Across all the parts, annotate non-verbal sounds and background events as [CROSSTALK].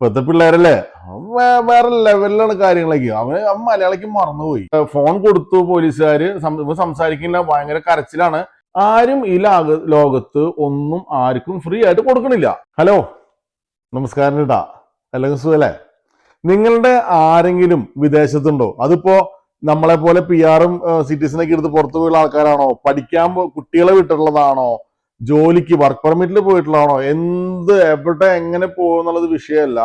ഇപ്പത്തെ പിള്ളേരല്ലേ? വേറെ ലെവലിലാണ് കാര്യങ്ങളൊക്കെ. അവൻ മലയാളിക്ക് മറന്നുപോയി. ഫോൺ കൊടുത്തു പോലീസുകാര്. സംസാരിക്കില്ല. ഭയങ്കര കരച്ചിലാണ്. ആരും ഈ ലാക ലോകത്ത് ഒന്നും ആർക്കും ഫ്രീ ആയിട്ട് കൊടുക്കണില്ല. ഹലോ? നമസ്കാരം കേട്ടാ അല്ലെങ്കിൽ സുഖല്ലേ? നിങ്ങളുടെ ആരെങ്കിലും വിദേശത്തുണ്ടോ? അതിപ്പോ നമ്മളെ പോലെ പി ആറും സിറ്റിസനൊക്കെ എടുത്ത് പുറത്തു പോയുള്ള ആൾക്കാരാണോ? പഠിക്കാൻ കുട്ടികളെ വിട്ടിട്ടുള്ളതാണോ? ജോലിക്ക് വർക്ക് പെർമിറ്റിൽ പോയിട്ടുള്ളതാണോ? എന്ത് എവിടെ എങ്ങനെ പോകുന്നുള്ളത് വിഷയമല്ല.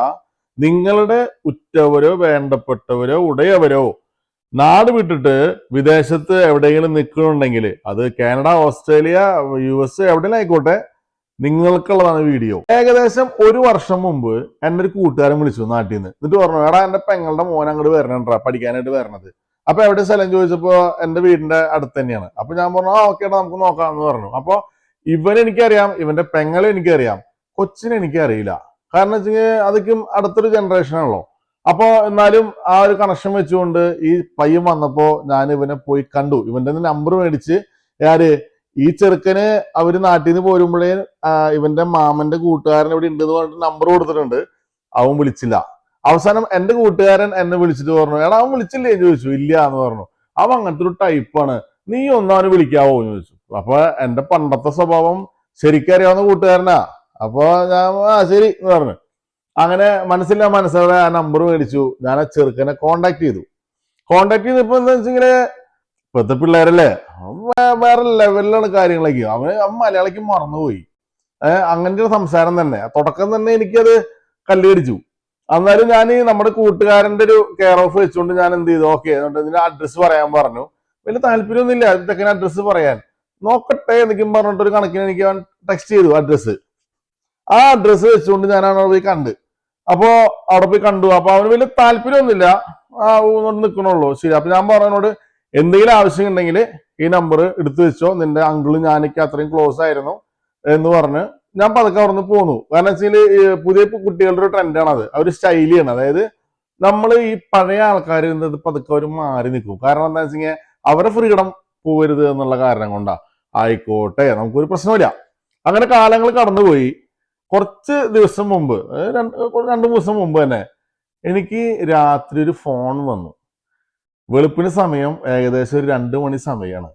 നിങ്ങളുടെ ഉറ്റവരോ വേണ്ടപ്പെട്ടവരോ ഉടയവരോ നാട് വിട്ടിട്ട് വിദേശത്ത് എവിടെയെങ്കിലും നിൽക്കുന്നുണ്ടെങ്കിൽ അത് കാനഡ ഓസ്ട്രേലിയ യു എസ് എവിടെയെങ്കിലും ആയിക്കോട്ടെ നിങ്ങൾക്കുള്ളതാണ് വീഡിയോ. ഏകദേശം ഒരു വർഷം മുമ്പ് എന്റെ ഒരു കൂട്ടുകാരൻ വിളിച്ചു നാട്ടിൽ നിന്ന്. എന്നിട്ട് പറഞ്ഞു എടാ എന്റെ പെങ്ങളുടെ മോൻ അങ്ങോട്ട് വരണണ്ടാ പഠിക്കാനായിട്ട് വരണത്. അപ്പൊ എവിടെ സ്ഥലം ചോദിച്ചപ്പോ എന്റെ വീടിന്റെ അടുത്ത് തന്നെയാണ്. അപ്പൊ ഞാൻ പറഞ്ഞു ആ ഓക്കെ നമുക്ക് നോക്കാം എന്ന് പറഞ്ഞു. അപ്പൊ ഇവൻ എനിക്കറിയാം ഇവന്റെ പെങ്ങളെ എനിക്കറിയാം കൊച്ചിനെ എനിക്കറിയില്ല. കാരണം വെച്ചാൽ അതൊക്കെ അടുത്തൊരു ജനറേഷൻ ആണല്ലോ. അപ്പൊ എന്നാലും ആ ഒരു കണക്ഷൻ വെച്ചുകൊണ്ട് ഈ പയ്യൻ വന്നപ്പോ ഞാൻ ഇവനെ പോയി കണ്ടു. ഇവന്റെ നമ്പർ മേടിച്ച് യാര് ഈ ചെറുക്കന് അവർ നാട്ടിൽ നിന്ന് പോരുമ്പോഴേ ഇവന്റെ മാമന്റെ കൂട്ടുകാരൻ ഇവിടെ ഉണ്ട് എന്ന് പറഞ്ഞിട്ട് നമ്പർ കൊടുത്തിട്ടുണ്ട്. അവൻ വിളിച്ചില്ല. അവസാനം എന്റെ കൂട്ടുകാരൻ എന്നെ വിളിച്ചിട്ട് പറഞ്ഞു എടാ അവൻ വിളിച്ചില്ലേ? ചോദിച്ചു. ഇല്ല എന്ന് പറഞ്ഞു. അവൻ അങ്ങനത്തെ ഒരു ടൈപ്പാണ് നീ ഒന്നും അവന് വിളിക്കാവോ? എന്ന് ചോദിച്ചു. അപ്പൊ എന്റെ പണ്ടത്തെ സ്വഭാവം ശരിക്കറിയാവുന്ന കൂട്ടുകാരനാ. അപ്പൊ ഞാൻ ആ ശരി എന്ന് പറഞ്ഞു. അങ്ങനെ മനസ്സില്ല മനസ്സോടെ ആ നമ്പർ മേടിച്ചു. ഞാൻ ആ ചെറുക്കനെ കോണ്ടാക്ട് ചെയ്തു. കോണ്ടാക്ട് ചെയ്തപ്പോ എന്താ വെച്ചിങ്ങനെ ഇപ്പത്തെ പിള്ളേരല്ലേ വേറെ ലെവലിലാണ് കാര്യങ്ങളൊക്കെ. അവന് അവൻ മലയാളിക്ക് മറന്നുപോയി. ഏഹ് അങ്ങനത്തെ ഒരു സംസാരം തന്നെ. തുടക്കം തന്നെ എനിക്കത് കല്ലുകടിച്ചു. എന്നാലും ഞാൻ ഈ നമ്മുടെ കൂട്ടുകാരന്റെ ഒരു കെയർ ഓഫ് വെച്ചുകൊണ്ട് ഞാൻ എന്ത് ചെയ്തു? ഓക്കെ ഇതിന്റെ അഡ്രസ്സ് പറയാൻ പറഞ്ഞു. വലിയ താല്പര്യമൊന്നുമില്ല. ഇതൊക്കെ അഡ്രസ്സ് പറയാൻ. നോക്കട്ടെ എന്നൊക്കെയും പറഞ്ഞിട്ട് ഒരു കണക്കിന് എനിക്ക് അവൻ ടെക്സ്റ്റ് ചെയ്തു അഡ്രസ്സ് ആ അഡ്രസ്സ് വെച്ചുകൊണ്ട് ഞാൻ അവിടെ പോയി കണ്ട്. അപ്പോ അവിടെ പോയി കണ്ടു. അപ്പൊ അവന് വലിയ താല്പര്യമൊന്നുമില്ല. ആ ഊന്നോട്ട് നിൽക്കണുള്ളൂ ശരി അപ്പൊ ഞാൻ പറഞ്ഞോട് എന്തെങ്കിലും ആവശ്യം ഉണ്ടെങ്കിൽ ഈ നമ്പർ എടുത്തു വെച്ചോ. നിന്റെ അങ്കിളും ഞാനൊക്കെ അത്രയും ക്ലോസ് ആയിരുന്നു എന്ന് പറഞ്ഞ് ഞാൻ പതുക്കെ അവിടെ നിന്ന് പോന്നു. കാരണം വെച്ചാൽ പുതിയ കുട്ടികളുടെ ഒരു ട്രെൻഡാണ് അത് അവർ സ്റ്റൈലിയാണ് അതായത് നമ്മൾ ഈ പഴയ ആൾക്കാർ എന്നത് പതുക്കെ അവർ മാറി നിൽക്കും. കാരണം എന്താ വെച്ചാൽ അവരെ ഫ്രീഡം പോവരുത് എന്നുള്ള കാരണം കൊണ്ടാ. ആയിക്കോട്ടെ നമുക്കൊരു പ്രശ്നമില്ല അങ്ങനെ കാലങ്ങൾ കടന്നുപോയി. കുറച്ച് ദിവസം മുമ്പ് രണ്ട് രണ്ട് ദിവസം മുമ്പ് തന്നെ എനിക്ക് രാത്രി ഒരു ഫോൺ വന്നു. വെളുപ്പിന് സമയം ഏകദേശം ഒരു രണ്ട് മണി സമയമാണ്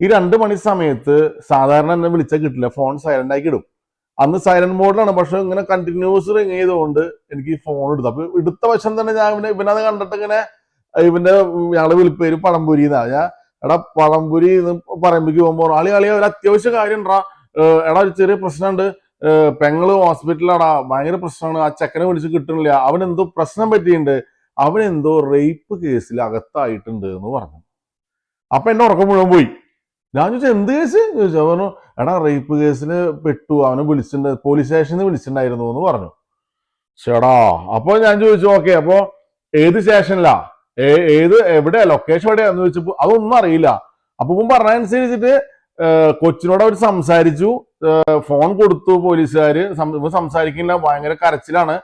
ഈ രണ്ട് മണി സമയത്ത് സാധാരണ എന്നെ വിളിച്ചാൽ കിട്ടില്ല ഫോൺ സൈലന്റ് ആക്കി ഇടും. അന്ന് സൈലന്റ് മോഡിലാണ് പക്ഷെ ഇങ്ങനെ കണ്ടിന്യൂസ് റിങ് ചെയ്തുകൊണ്ട് എനിക്ക് ഈ ഫോൺ എടുത്തു അപ്പൊ എടുത്ത വശം തന്നെ ഞാൻ ഇവനെ ഇവനത് കണ്ടിട്ട് ഇങ്ങനെ ഇവന്റെ ഞങ്ങളെ വിളിപ്പേര് പഴംപുരി എന്നാ ഞാൻ എടാ പഴംപുരി എന്ന് പറയുമ്പോഴേക്ക് പോകുമ്പോൾ ആളി ആളിയ ഒരു അത്യാവശ്യ കാര്യം ഉണ്ടാ എടാ ഒരു ചെറിയ പ്രശ്നമുണ്ട് പെങ്ങൾ ഹോസ്പിറ്റലാടാ ഭയങ്കര പ്രശ്നമാണ്. ആ ചെക്കനെ വിളിച്ച് കിട്ടണില്ല. അവനെന്തോ പ്രശ്നം പറ്റിയിട്ടുണ്ട് അവനെന്തോ റേപ്പ് കേസിൽ അകത്തായിട്ടുണ്ട് എന്ന് പറഞ്ഞു. അപ്പൊ എന്റെ ഉറക്കം മുഴുവൻ പോയി. ഞാൻ ചോദിച്ചു എന്ത് കേസ്? ചോദിച്ചു. അവന് എടാ റേപ്പ് കേസിന് പെട്ടു. അവനെ വിളിച്ചിട്ടുണ്ട് പോലീസ് സ്റ്റേഷനിൽ വിളിച്ചിട്ടുണ്ടായിരുന്നു എന്ന് പറഞ്ഞു. ചേടാ അപ്പൊ ഞാൻ ചോദിച്ചു ഓക്കെ അപ്പൊ ഏത് സ്റ്റേഷനിലാ? ഏത് എവിടെയാ ലൊക്കേഷൻ എവിടെയാന്ന് ചോദിച്ചപ്പോ അതൊന്നും അറിയില്ല. അപ്പൊ പറഞ്ഞതനുസരിച്ചിട്ട് കൊച്ചിനോട് അവർ സംസാരിച്ചു. ഫോൺ കൊടുത്തു ഇവൻ സംസാരിക്കില്ല ഭയങ്കര കരച്ചിലാണ്.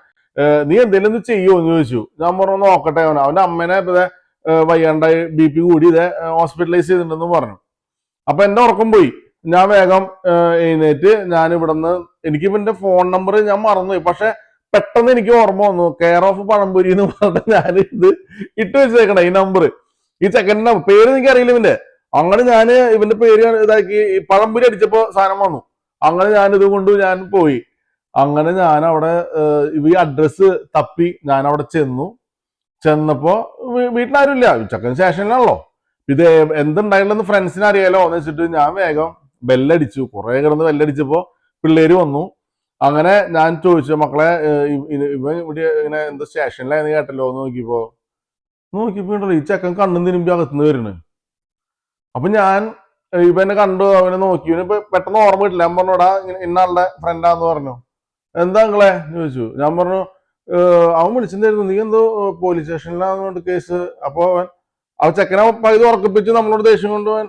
നീ എന്തെങ്കിലും ഒന്ന് ചെയ്യുമോ എന്ന് ചോദിച്ചു. ഞാൻ പറഞ്ഞു നോക്കട്ടെ അവൻ അവന്റെ അമ്മേനെ ഇപ്പൊ ദേ, വയ്യാണ്ടായി ബി പി കൂടി ഇതേ ഹോസ്പിറ്റലൈസ് ചെയ്തിട്ടുണ്ടെന്ന് പറഞ്ഞു. അപ്പൊ എന്റെ ഉറക്കം പോയി. ഞാൻ വേഗം എഴുന്നേറ്റ് ഞാൻ ഇവിടെ നിന്ന് എനിക്കിപ്പോ എന്റെ ഫോൺ നമ്പർ ഞാൻ മറന്നുപോയി. പക്ഷെ പെട്ടെന്ന് എനിക്ക് ഓർമ്മ വന്നു. കെയർ ഓഫ് പഴംപൊരി എന്ന് പറഞ്ഞിട്ട് ഞാൻ ഇത് ഇട്ട് വെച്ചേക്കണേ ഈ നമ്പർ ഈ ചെക്കന്റെ പേര് എനിക്ക് അറിയില്ല ഇവന്റെ. അങ്ങനെ ഞാൻ ഇവന്റെ പേര് ഇതാക്കി പഴംപൊരി അടിച്ചപ്പോ സാധനം വന്നു. അങ്ങനെ ഞാൻ ഇത് കൊണ്ട് ഞാൻ പോയി. അങ്ങനെ ഞാൻ അവിടെ ഈ അഡ്രസ്സ് തപ്പി ഞാൻ അവിടെ ചെന്നു. ചെന്നപ്പോ വീട്ടിലാരുമില്ല. ചെക്കൻ സ്റ്റേഷനിലാണല്ലോ ഇത് എന്തുണ്ടായില്ലെന്ന് ഫ്രണ്ട്സിനെ അറിയാലോ എന്ന് വെച്ചിട്ട് ഞാൻ വേഗം ബെല്ലടിച്ചു കുറെ കിടന്ന് ബെല്ലടിച്ചപ്പോ പിള്ളേര് വന്നു. അങ്ങനെ ഞാൻ ചോദിച്ചു മക്കളെ ഇവ ഇവിടെ ഇങ്ങനെ എന്താ സ്റ്റേഷനിലായെന്ന് കേട്ടല്ലോ എന്ന് നോക്കിയപ്പോ? നോക്കിയപ്പോ ഉണ്ടല്ലോ ഈ ചെക്കൻ കണ്ണും തിരുമ്പി അകത്തുനിന്ന് വരുന്നു. അപ്പൊ ഞാൻ ഇവ ഇവനെ കണ്ടു അവനെ നോക്കി. ഇപ്പൊ പെട്ടെന്ന് ഓർമ്മ കിട്ടില്ല. ഞാൻ പറഞ്ഞോടാ ഇന്നാളുടെ ഫ്രണ്ടാന്ന് പറഞ്ഞു. എന്താ നിങ്ങളെ ചോദിച്ചു. ഞാൻ പറഞ്ഞു അവൻ വിളിച്ചിട്ടുണ്ടായിരുന്നു. നീ എന്തോ പോലീസ് സ്റ്റേഷനിലാന്ന് കേസ് അപ്പൊ അവൻ ആ ചെക്കനെ പകുതി ഉറക്കിപ്പിച്ച് നമ്മളോട് ദേഷ്യം കൊണ്ടുപോകാൻ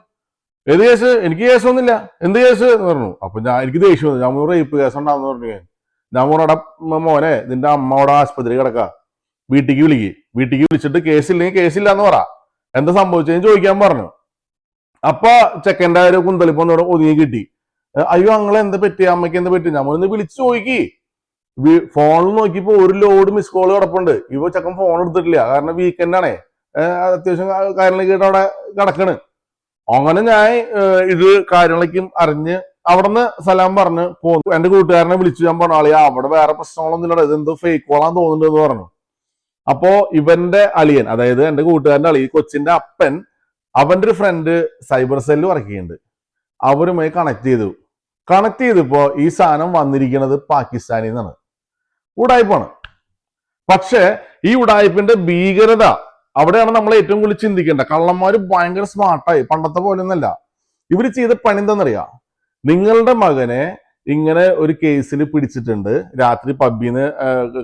ഏത് കേസ്? എനിക്ക് കേസൊന്നുമില്ല എന്ത് കേസ്? എന്ന് പറഞ്ഞു. അപ്പൊ ഞാൻ എനിക്ക് ദേഷ്യം വന്നു. ഞാൻ റേപ്പ് കേസ് ഉണ്ടാന്ന് പറഞ്ഞു ഞാൻ. ഞാൻ പറഞ്ഞു മോനെ നിന്റെ അമ്മ അവിടെ ആശുപത്രി കിടക്ക. വീട്ടിക്ക് വിളിക്ക്. വീട്ടിക്ക് വിളിച്ചിട്ട് കേസില്ലെങ്കിൽ കേസില്ല എന്ന് പറ. എന്താ സംഭവിച്ചതെന്ന് ചോദിക്കാൻ പറഞ്ഞു. അപ്പൊ ചെക്കന്റെ ഒരു കുന്തളിപ്പൊന്നോട് ഒതുങ്ങി കിട്ടി. അയ്യോ അങ്ങളെ എന്താ പറ്റി അമ്മയ്ക്ക് എന്താ പറ്റി ഒന്ന് വിളിച്ചു ചോദിക്കി. ഫോണിൽ നോക്കിയപ്പോ ഒരു ലോഡ് മിസ് കോൾ കിടപ്പുണ്ട്. ഇപ്പൊ ചെക്കൻ ഫോൺ എടുത്തിട്ടില്ല. കാരണം വീക്കെൻഡ് ആണേ. ഏഹ് അത്യാവശ്യം കാര്യങ്ങളൊക്കെ ആയിട്ട് അവിടെ കിടക്കണ്. അങ്ങനെ ഞാൻ ഇത് കാര്യങ്ങളൊക്കെയും അറിഞ്ഞ് അവിടുന്ന് സലാം പറഞ്ഞ് പോന്നു. എന്റെ കൂട്ടുകാരനെ വിളിച്ചു. ഞാൻ പറഞ്ഞു ആളിയാ അവിടെ വേറെ പ്രശ്നങ്ങളൊന്നും ഇല്ലടാ ഇതെന്തോ ഫേക്ക് കോളാൻ തോന്നുന്നുണ്ട് എന്ന് പറഞ്ഞു. അപ്പോ ഇവന്റെ അളിയൻ അതായത് എന്റെ കൂട്ടുകാരന്റെ അളി കൊച്ചിന്റെ അപ്പൻ അവന്റെ ഒരു ഫ്രണ്ട് സൈബർ സെല്ല് വർക്ക് ചെയ്യുന്നുണ്ട്. അവരുമായി കണക്ട് ചെയ്തു. കണക്ട് ചെയ്തപ്പോ ഈ സാധനം വന്നിരിക്കുന്നത് പാകിസ്ഥാനിൽ നിന്നാണ്. ഉടായ്പാണ്. പക്ഷേ ഈ ഉടായ്പിന്റെ ഭീകരത അവിടെയാണ് നമ്മൾ ഏറ്റവും കൂടുതൽ ചിന്തിക്കേണ്ടത്. കള്ളന്മാര് ഭയങ്കര സ്മാർട്ടായി പണ്ടത്തെ പോലെ ഒന്നല്ല ഇവർ ചെയ്ത പണി എന്താണെന്നറിയാം നിങ്ങളുടെ മകനെ ഇങ്ങനെ ഒരു കേസിൽ പിടിച്ചിട്ടുണ്ട്. രാത്രി പബ്ബിന്ന്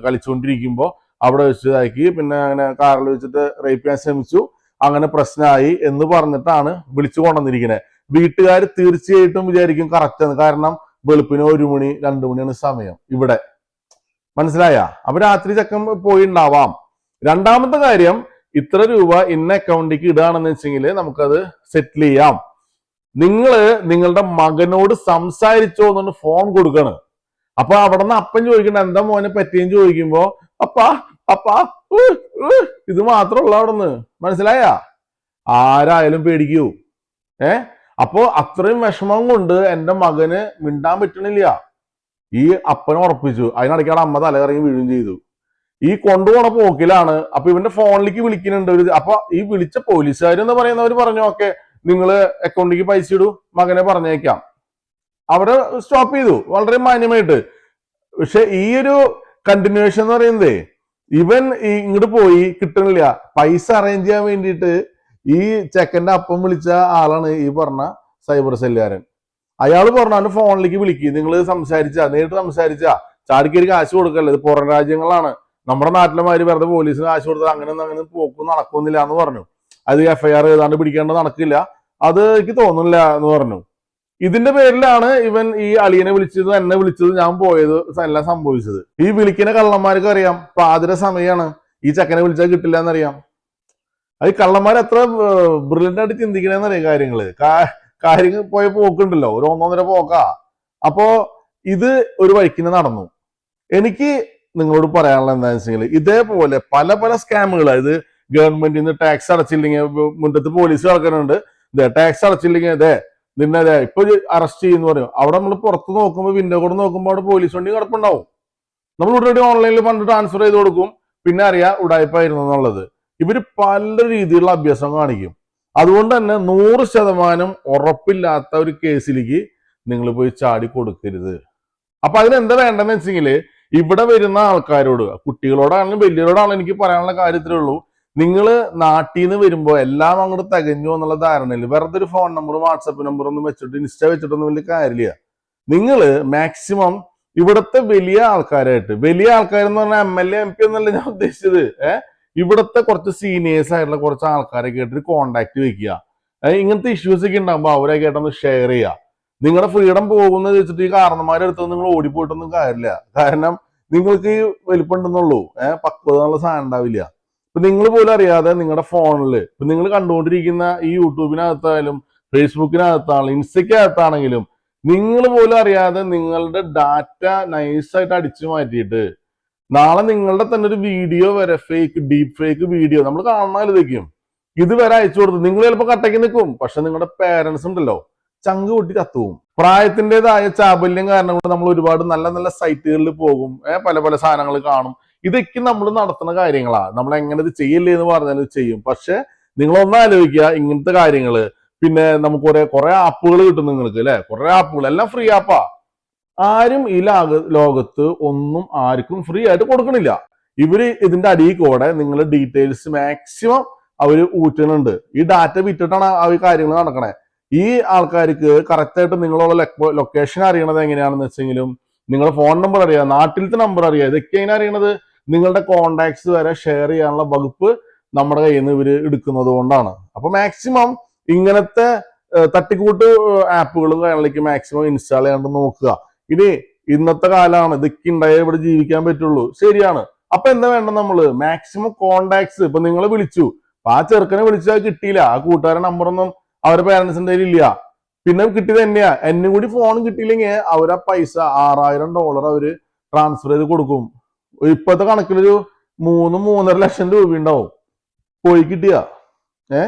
കളിച്ചുകൊണ്ടിരിക്കുമ്പോ അവിടെ വെച്ചതാക്കി പിന്നെ അങ്ങനെ കാറിൽ വെച്ചിട്ട് റേപ്പ് ചെയ്യാൻ ശ്രമിച്ചു. അങ്ങനെ പ്രശ്നമായി എന്ന് പറഞ്ഞിട്ടാണ് വിളിച്ചു കൊണ്ടുവന്നിരിക്കുന്നത്. വീട്ടുകാർ തീർച്ചയായിട്ടും വിചാരിക്കും കറക്റ്റ് ആണ്. കാരണം വെളുപ്പിന് ഒരു മണി രണ്ടു മണിയാണ് സമയം ഇവിടെ. മനസ്സിലായ? അപ്പൊ രാത്രി ചക്കം പോയി ഉണ്ടാവാം. രണ്ടാമത്തെ കാര്യം ഇത്ര രൂപ ഇന്ന അക്കൗണ്ടിക്ക് ഇടുകയാണെന്ന് വെച്ചെങ്കിൽ നമുക്കത് സെറ്റിൽ ചെയ്യാം. നിങ്ങൾ നിങ്ങളുടെ മകനോട് സംസാരിച്ചോ എന്നു ഫോൺ കൊടുക്കണം. അപ്പൊ അവിടെ നിന്ന് അപ്പൻ ചോദിക്കണ്ട എന്താ മോനെ പറ്റിയെന്ന് ചോദിക്കുമ്പോ അപ്പാ അപ്പാ ഇത് മാത്രമുള്ള അവിടെ നിന്ന് മനസ്സിലായ? ആരായാലും പേടിക്കൂ. ഏ? അപ്പോ അത്രയും വിഷമം കൊണ്ട് എന്റെ മകന് മിണ്ടാൻ പറ്റണില്ല. ഈ അപ്പനെ ഉറപ്പിച്ചു. അതിനിടയ്ക്കാണ് അമ്മ തലകറങ്ങി വീഴുകയും ചെയ്തു. ഈ കൊണ്ടുപോണ പോക്കിലാണ്. അപ്പൊ ഇവന്റെ ഫോണിലേക്ക് വിളിക്കുന്നുണ്ട് അപ്പൊ ഈ വിളിച്ച പോലീസുകാർ എന്ന് പറയുന്നവർ പറഞ്ഞു ഓക്കെ നിങ്ങൾ അക്കൗണ്ടിലേക്ക് പൈസ ഇടൂ മകനെ പറഞ്ഞേക്കാം അവരെ സ്റ്റോപ്പ് ചെയ്തു. വളരെ മാന്യമായിട്ട്. പക്ഷെ ഈ ഒരു കണ്ടിന്യൂവേഷൻ എന്ന് പറയുന്നതേ ഇവൻ ഇങ്ങോട്ട് പോയി കിട്ടണില്ല. പൈസ അറേഞ്ച് ചെയ്യാൻ വേണ്ടിയിട്ട് ഈ ചെക്കന്റെ അപ്പം വിളിച്ച ആളാണ് ഈ പറഞ്ഞ സൈബർ സെല്ലുകാരൻ. അയാൾ പറഞ്ഞു അവന്റെ ഫോണിലേക്ക് വിളിക്കുക നിങ്ങൾ സംസാരിച്ച നേരിട്ട് സംസാരിച്ച. ചാടിക്കൊരു കാശ് കൊടുക്കല്ലേ? ഇത് പുറം രാജ്യങ്ങളാണ്. നമ്മുടെ നാട്ടിലെ മാതിരി വെറുതെ പോലീസിന് കാശ് കൊടുത്താൽ അങ്ങനെ അങ്ങനെ പോക്കും നടക്കുന്നില്ല എന്ന് പറഞ്ഞു. അത് എഫ്ഐആർ ഏതാണ്ട് പിടിക്കേണ്ട നടക്കില്ല. അത് എനിക്ക് തോന്നുന്നില്ല എന്ന് പറഞ്ഞു. ഇതിന്റെ പേരിലാണ് ഇവൻ ഈ അളിയനെ വിളിച്ചത് എന്നെ വിളിച്ചത് ഞാൻ പോയത് എല്ലാം സംഭവിച്ചത്. ഈ വിളിക്കുന്ന കള്ളന്മാർക്ക് അറിയാം. പാതിര സമയമാണ് ഈ ചക്കനെ വിളിച്ചാൽ കിട്ടില്ല എന്നറിയാം അത് കള്ളന്മാർ എത്ര ബ്രില്യന്റ് ആയിട്ട് ചിന്തിക്കണേന്നറിയാം കാര്യങ്ങൾ? കാര്യങ്ങൾ പോയ പോക്കുണ്ടല്ലോ. ഒരു ഒന്നൊന്നര പോക്കാ. അപ്പോ ഇത് ഒരു വഴിക്കിന് നടന്നു. എനിക്ക് നിങ്ങളോട് പറയാനുള്ള എന്താണെന്ന് വെച്ചാൽ ഇതേപോലെ പല പല സ്കാമുകൾ അതായത് ഗവൺമെന്റിൽ നിന്ന് ടാക്സ് അടച്ചില്ലെങ്കിൽ മുറ്റത്ത് പോലീസ് കിടക്കുന്നുണ്ട് ഇതേ ടാക്സ് അടച്ചില്ലെങ്കിൽ അതെ നിന്നെ അതെ ഇപ്പൊ അറസ്റ്റ് ചെയ്യുന്ന പറയും അവിടെ നമ്മൾ പുറത്ത് നോക്കുമ്പോൾ വിൻഡോ കൂടെ നോക്കുമ്പോൾ അവിടെ പോലീസ് വണ്ടി കിടപ്പുണ്ടാവും. നമ്മൾ ഉടനടി ഓൺലൈനിൽ ഫണ്ട് ട്രാൻസ്ഫർ ചെയ്ത് കൊടുക്കും. പിന്നെ അറിയാം ഉടായ്പായിരുന്നു എന്നുള്ളത്. ഇവർ പല രീതിയിലുള്ള അഭ്യാസം കാണിക്കും. അതുകൊണ്ട് തന്നെ നൂറ് ശതമാനം ഉറപ്പില്ലാത്ത ഒരു കേസിലേക്ക് നിങ്ങൾ പോയി ചാടി കൊടുക്കരുത്. അപ്പൊ അതിനെന്താ വേണ്ടെന്ന് വെച്ചെങ്കിൽ ഇവിടെ വരുന്ന ആൾക്കാരോട് കുട്ടികളോടാണെങ്കിലും വലിയവരോടാണെങ്കിലും എനിക്ക് പറയാനുള്ള കാര്യത്തിലേ ഉള്ളൂ. നിങ്ങൾ നാട്ടിൽ നിന്ന് വരുമ്പോൾ എല്ലാം അങ്ങോട്ട് തികഞ്ഞു എന്നുള്ള ധാരണയിൽ വെറുതെ ഒരു ഫോൺ നമ്പർ വാട്സപ്പ് നമ്പർ ഒന്നും വെച്ചിട്ട് ഇൻസ്റ്റ വെച്ചിട്ടൊന്നും വലിയ കാര്യമില്ല. നിങ്ങൾ മാക്സിമം ഇവിടുത്തെ വലിയ ആൾക്കാരായിട്ട് വലിയ ആൾക്കാർ എന്ന് പറഞ്ഞാൽ M L A M P എന്നല്ല ഞാൻ ഉദ്ദേശിച്ചത്. ഏഹ് ഇവിടുത്തെ കുറച്ച് സീനിയേഴ്സ് ആയിട്ടുള്ള കുറച്ച് ആൾക്കാരെ കേട്ടിട്ട് കോണ്ടാക്ട് വെക്കുക. ഇങ്ങനത്തെ ഇഷ്യൂസ് ഒക്കെ ഉണ്ടാകുമ്പോൾ അവരെ കേട്ടൊന്ന് ഷെയർ ചെയ്യുക. നിങ്ങളുടെ ഫ്രീഡം പോകുന്നത് വെച്ചിട്ട് ഈ കാരണന്മാരെ അടുത്ത് നിങ്ങൾ ഓടിപ്പോയിട്ടൊന്നും കാര്യമില്ല. കാരണം നിങ്ങൾക്ക് ഈ വലിപ്പമുണ്ടെന്നുള്ളൂ. ഏഹ് പക്വത എന്നുള്ള സാധനം ഉണ്ടാവില്ല. ഇപ്പൊ നിങ്ങൾ പോലും അറിയാതെ നിങ്ങളുടെ ഫോണിൽ ഇപ്പൊ നിങ്ങൾ കണ്ടുകൊണ്ടിരിക്കുന്ന ഈ യൂട്യൂബിനകത്തായാലും ഫേസ്ബുക്കിനകത്താണെങ്കിലും ഇൻസ്റ്റയ്ക്കകത്താണെങ്കിലും നിങ്ങൾ പോലും അറിയാതെ നിങ്ങളുടെ ഡാറ്റ നൈസായിട്ട് അടിച്ചു മാറ്റിയിട്ട് നാളെ നിങ്ങളുടെ തന്നെ ഒരു വീഡിയോ വരെ ഫേക്ക് ഡീപ്പ് ഫേക്ക് വീഡിയോ നമ്മൾ കാണണമല്ലോ ഇതൊക്കെയും ഇത് വരെ അയച്ചു കൊടുത്തു നിങ്ങൾ ചിലപ്പോൾ കട്ടയ്ക്ക് നിൽക്കും. പക്ഷെ നിങ്ങളുടെ പേരൻസ് ഉണ്ടല്ലോ. ചങ്ക് പൊട്ടി ചത്തുപോകും പ്രായത്തിന്റെതായ ചാബല്യം കാരണം കൊണ്ട് നമ്മൾ ഒരുപാട് നല്ല നല്ല സൈറ്റുകളിൽ പോകും. പല പല സാധനങ്ങൾ കാണും. ഇതൊക്കെ നമ്മൾ നടത്തുന്ന കാര്യങ്ങളാണ് നമ്മൾ എങ്ങനെ ഇത് ചെയ്യില്ലേ എന്ന് പറഞ്ഞാൽ ചെയ്യും. പക്ഷെ നിങ്ങൾ ഒന്ന് ആലോചിക്കുക ഇങ്ങനത്തെ കാര്യങ്ങൾ. പിന്നെ നമുക്ക് കുറെ കുറെ ആപ്പുകൾ കിട്ടും നിങ്ങൾക്ക് അല്ലെ? കുറെ ആപ്പുകൾ. എല്ലാം ഫ്രീ ആപ്പാ. ആരും ഈ ലാക ലോകത്ത് ഒന്നും ആർക്കും ഫ്രീ ആയിട്ട് കൊടുക്കണില്ല. ഇവർ ഇതിന്റെ അടിയിൽ കൂടെ നിങ്ങളുടെ ഡീറ്റെയിൽസ് മാക്സിമം അവർ ഊറ്റുന്നുണ്ട്. ഈ ഡാറ്റ വിറ്റിട്ടാണ് ആ കാര്യങ്ങൾ നടക്കണേ. ഈ ആൾക്കാർക്ക് കറക്റ്റായിട്ട് നിങ്ങളുള്ള ലൊക്കേഷൻ അറിയണത് എങ്ങനെയാണെന്ന് വെച്ചെങ്കിലും നിങ്ങളുടെ ഫോൺ നമ്പർ അറിയാം നാട്ടിലത്തെ നമ്പർ അറിയാം. ഇതൊക്കെ എങ്ങനെ അറിയണത്? നിങ്ങളുടെ കോണ്ടാക്ട്സ് വരെ ഷെയർ ചെയ്യാനുള്ള വകുപ്പ് നമ്മുടെ കയ്യിൽ നിന്ന് ഇവർ എടുക്കുന്നത് കൊണ്ടാണ്. അപ്പൊ മാക്സിമം ഇങ്ങനത്തെ തട്ടിക്കൂട്ട് ആപ്പുകളും കാര്യങ്ങളിലേക്ക് മാക്സിമം ഇൻസ്റ്റാൾ ചെയ്യാണ്ട് നോക്കുക. ഇനി ഇന്നത്തെ കാലമാണ് ഇതൊക്കെ ഉണ്ടായാൽ ഇവിടെ ജീവിക്കാൻ പറ്റുള്ളൂ. ശരിയാണ്. അപ്പൊ എന്താ വേണ്ട നമ്മൾ? മാക്സിമം കോണ്ടാക്ട്സ് ഇപ്പൊ നിങ്ങളെ വിളിച്ചു. ആ ചെറുക്കനെ വിളിച്ചാൽ കിട്ടിയില്ല. ആ കൂട്ടുകാരുടെ നമ്പറൊന്നും അവരുടെ പേരൻസിന്റെ ഇല്ല. പിന്നെ കിട്ടിയത് തന്നെയാ എന്നും കൂടി ഫോൺ കിട്ടിയില്ലെങ്കിൽ അവരാ പൈസ ആറായിരം ഡോളർ അവർ ട്രാൻസ്ഫർ ചെയ്ത് കൊടുക്കും. ഇപ്പോഴത്തെ കണക്കിലൊരു മൂന്ന് മൂന്നര ലക്ഷം രൂപ ഉണ്ടാവും. പോയി കിട്ടിയ. ഏ?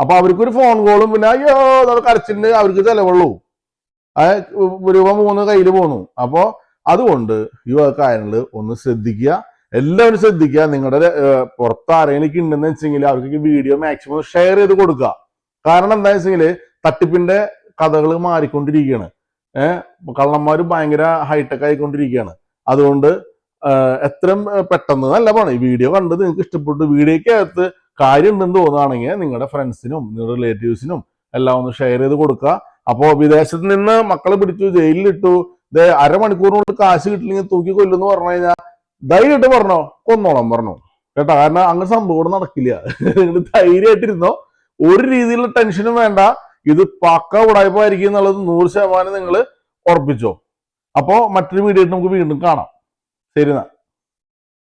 അപ്പൊ അവർക്കൊരു ഫോൺ കോളും പിന്നെ അയ്യോ കരച്ചിലിന് അവർക്ക് ചെലവുള്ളൂ. രൂപ മൂന്ന് കയ്യിൽ പോന്നു. അപ്പോ അതുകൊണ്ട് ഈ കാര്യങ്ങൾ ഒന്ന് ശ്രദ്ധിക്കുക. എല്ലാവരും ശ്രദ്ധിക്കുക. നിങ്ങളുടെ പുറത്ത് ആരെങ്കിലും ഉണ്ടെന്ന് വെച്ചെങ്കിൽ അവർക്ക് വീഡിയോ മാക്സിമം ഷെയർ ചെയ്ത് കൊടുക്കുക. കാരണം എന്താ വെച്ചെങ്കിൽ തട്ടിപ്പിന്റെ കഥകൾ മാറിക്കൊണ്ടിരിക്കുകയാണ് ഏഹ് കള്ളന്മാർ ഭയങ്കര ഹൈടെക് ആയിക്കൊണ്ടിരിക്കുകയാണ് അതുകൊണ്ട് എത്രയും പെട്ടെന്ന് നല്ല പണി. വീഡിയോ കണ്ടത് നിങ്ങൾക്ക് ഇഷ്ടപ്പെട്ടു. വീഡിയോക്കകത്ത് കാര്യം ഉണ്ടെന്ന് തോന്നുകയാണെങ്കിൽ നിങ്ങളുടെ ഫ്രണ്ട്സിനും നിങ്ങളുടെ റിലേറ്റീവ്സിനും എല്ലാം ഒന്ന് ഷെയർ ചെയ്ത് കൊടുക്കുക. അപ്പോൾ വിദേശത്ത് നിന്ന് മക്കളെ പിടിച്ചു ജയിലിലിട്ടു. ദേ അരമണിക്കൂറിനുള്ളിൽ കാശ് കിട്ടില്ലെങ്കിൽ തൂക്കി കൊല്ലുന്നു പറഞ്ഞു കഴിഞ്ഞാൽ ധൈര്യമായിട്ട് പറഞ്ഞോ കൊന്നോളം പറഞ്ഞു. കേട്ടോ കാരണം അങ്ങനെ സംഭവം നടക്കില്ല. [LAUGHS] നിങ്ങൾ ധൈര്യമായിട്ടിരുന്നോ ഒരു രീതിയിലുള്ള ടെൻഷനും വേണ്ട. ഇത് പക്ക ഉടായ്പായിരിക്കും എന്നുള്ളത് നൂറ് ശതമാനം നിങ്ങൾ ഉറപ്പിച്ചോ. അപ്പോൾ മറ്റൊരു വീഡിയോ നമുക്ക് വീണ്ടും കാണാം. ശരി